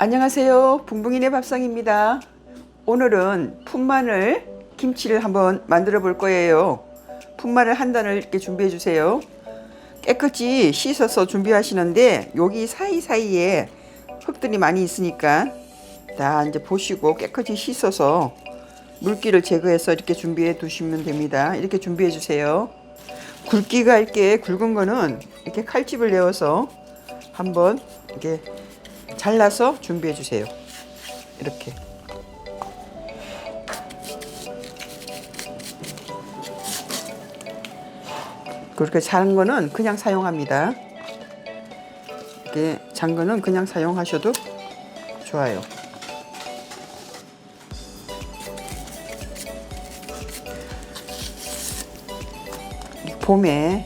안녕하세요. 붕붕이네 밥상입니다. 오늘은 풋마늘 김치를 한번 만들어 볼 거예요. 풋마늘 한 단을 이렇게 준비해 주세요. 깨끗이 씻어서 준비하시는데 여기 사이사이에 흙들이 많이 있으니까 다 이제 보시고 깨끗이 씻어서 물기를 제거해서 이렇게 준비해 두시면 됩니다. 이렇게 준비해 주세요. 굵기가 이렇게 굵은 거는 이렇게 칼집을 내어서 한번 이렇게 잘라서 준비해 주세요. 이렇게. 그렇게 작은 거는 그냥 사용합니다. 이렇게 작은 거는 그냥 사용하셔도 좋아요. 이 봄의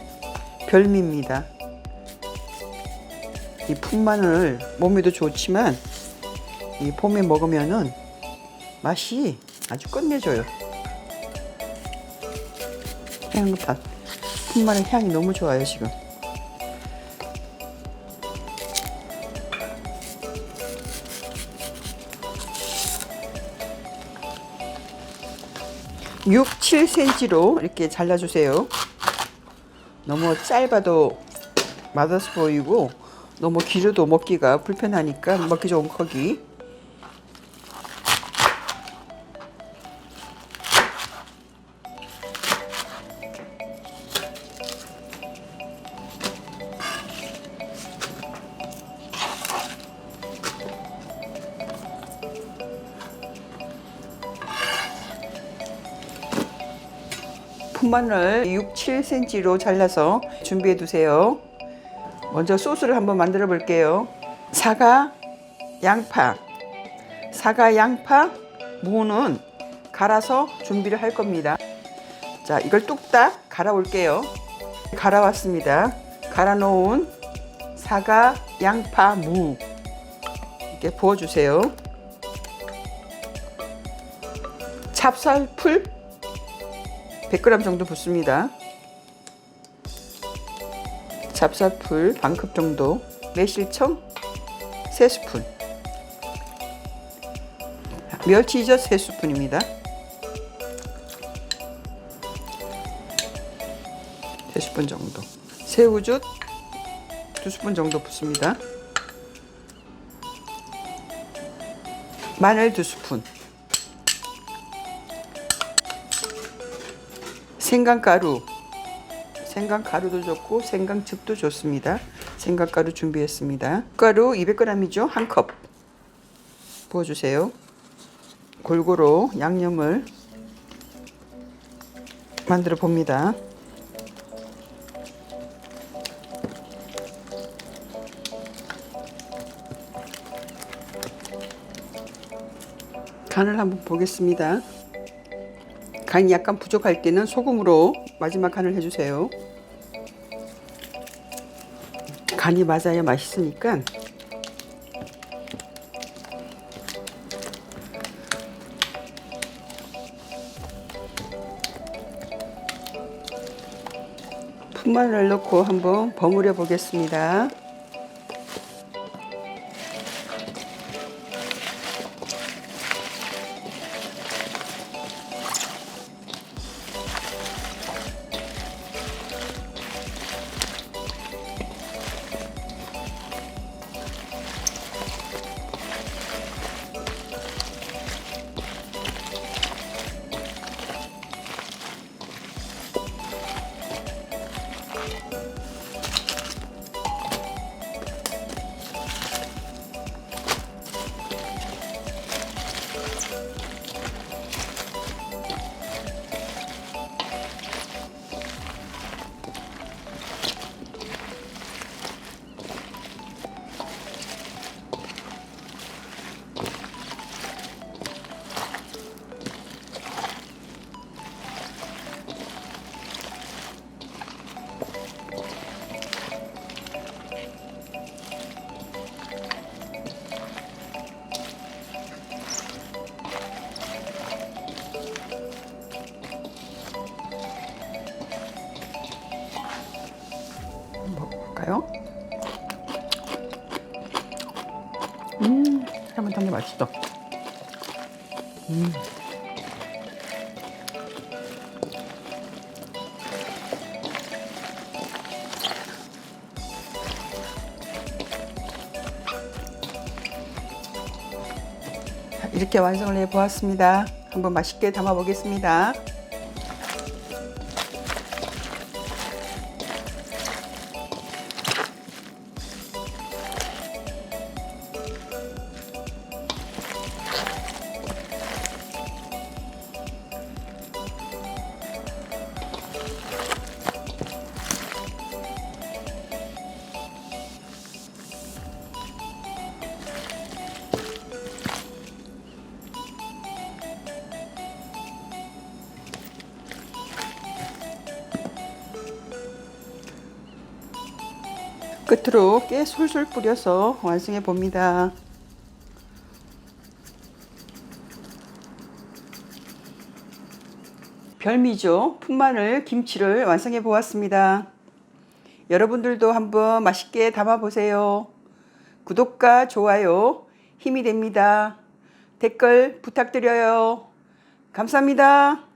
별미입니다. 이 풋마늘 몸에도 좋지만 이 봄에 먹으면은 맛이 아주 끝내줘요. 향긋한 풋마늘 향이 너무 좋아요 지금. 육, 7cm로 이렇게 잘라주세요. 너무 짧아도 맛없어 보이고 너무 길어도 먹기가 불편하니까 먹기 좋은 크기. 풋마늘 6, 7cm로 잘라서 준비해 두세요. 먼저 소스를 한번 만들어 볼게요. 사과, 양파, 사과, 양파, 무는 갈아서 준비를 할 겁니다. 자, 이걸 뚝딱 갈아 올게요. 갈아 왔습니다. 갈아 놓은 사과, 양파, 무 이렇게 부어 주세요. 찹쌀풀 100g 정도 붓습니다. 찹쌀풀 반컵 정도, 매실청 3스푼, 멸치젓 3스푼입니다. 3스푼 정도, 새우젓 2스푼 정도 붓습니다. 마늘 2스푼, 생강가루 생강 가루도 좋고 생강즙도 좋습니다. 생강 가루 준비했습니다. 가루 200g이죠. 한 컵. 부어주세요. 골고루 양념을 만들어 봅니다. 간을 한번 보겠습니다. 간이 약간 부족할 때는 소금으로 마지막 간을 해주세요. 간이 맞아야 맛있으니까 풋마늘 넣고 한번 버무려 보겠습니다. 음, 담겨 맛있어. 음. 이렇게 완성을 해 보았습니다. 한번 맛있게 담아 보겠습니다. 끝으로 깨 솔솔 뿌려서 완성해 봅니다. 별미죠. 풋마늘 김치를 완성해 보았습니다. 여러분들도 한번 맛있게 담아 보세요. 구독과 좋아요 힘이 됩니다. 댓글 부탁드려요. 감사합니다.